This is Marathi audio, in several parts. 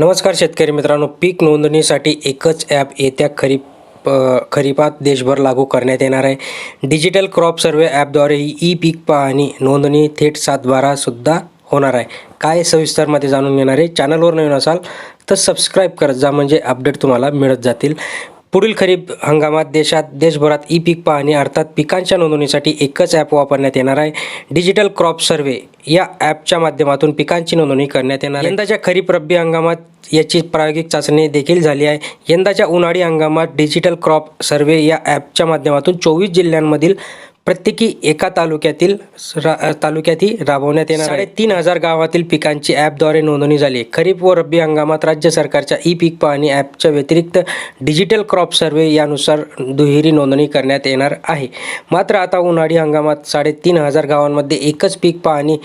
नमस्कार शेतकरी मित्रांनो पीक नोंदणीसाठी एकच ॲप येत्या खरीप खरीपात देशभर लागू करण्यात येणार आहे. डिजिटल क्रॉप सर्वे ॲपद्वारे ही ई पीक पाहणी नोंदणी थेट सातबारासुद्धा होणार आहे. काय सविस्तरमध्ये जाणून घेणार आहे चॅनलवर नवीन असाल तर सबस्क्राईब करत जा म्हणजे अपडेट तुम्हाला मिळत जातील. पुढील खरीप हंगामात देशात देशभरात ई पीक पाहणी अर्थात पिकांच्या नोंदणीसाठी एकच ॲप वापरण्यात येणार आहे. डिजिटल क्रॉप सर्वे या ॲपच्या माध्यमातून पिकांची नोंदणी करण्यात येणार आहे. यंदाच्या खरीप रब्बी हंगामात याची प्रायोगिक चाचणी देखील झाली आहे. यंदाच्या उन्हाळी हंगामात डिजिटल क्रॉप सर्वे या ॲपच्या माध्यमातून चोवीस जिल्ह्यांमधील प्रत्येकी एका तालुक्यातील रा- तालुक्यातही राबवण्यात येणार आहे. तीन हजार गावातील पिकांची ॲपद्वारे नोंदणी झाली खरीप व रब्बी हंगामात राज्य सरकारच्या ई पीक पाहणी ॲपच्या व्यतिरिक्त डिजिटल क्रॉप सर्वे यानुसार दुहेरी नोंदणी करण्यात येणार आहे. मात्र आता उन्हाळी हंगामात साडेतीन हजार गावांमध्ये एकच पीक पाहणी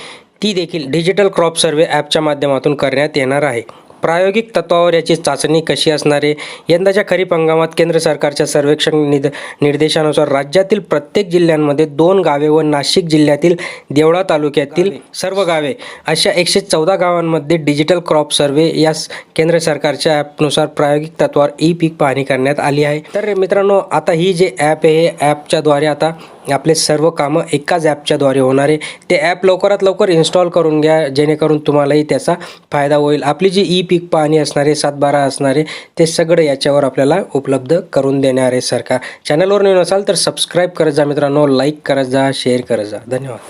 ती देखील डिजिटल क्रॉप सर्वे ॲपच्या माध्यमातून करण्यात येणार आहे. प्रायोगिक तत्वावर याची चाचणी कशी असणार आहे? यंदाच्या खरीप हंगामात केंद्र सरकारच्या सर्वेक्षण निद निर्देशानुसार राज्यातील प्रत्येक जिल्ह्यांमध्ये दोन गावे व नाशिक जिल्ह्यातील देवळा तालुक्यातील सर्व गावे. अशा एकशे चौदा गावांमध्ये डिजिटल क्रॉप सर्वे या केंद्र सरकारच्या ॲपनुसार प्रायोगिक तत्वावर ई पीक पाहणी करण्यात आली आहे. तर मित्रांनो आता ही जे ॲप आहे हे ॲपच्याद्वारे आता आपले सर्व कामं एकाच ॲपच्याद्वारे होणारे. ते ॲप लवकरात लवकर इन्स्टॉल करून घ्या जेणेकरून तुम्हालाही त्याचा फायदा होईल. आपली जी ई पीक पाहणी असणारे सातबारा असणारे ते सगळं याच्यावर आपल्याला उपलब्ध करून देणार आहे सरकार. चॅनलवर नवीन असाल तर सबस्क्राईब करत जा मित्रांनो लाईक करत जा शेअर करत जा. धन्यवाद.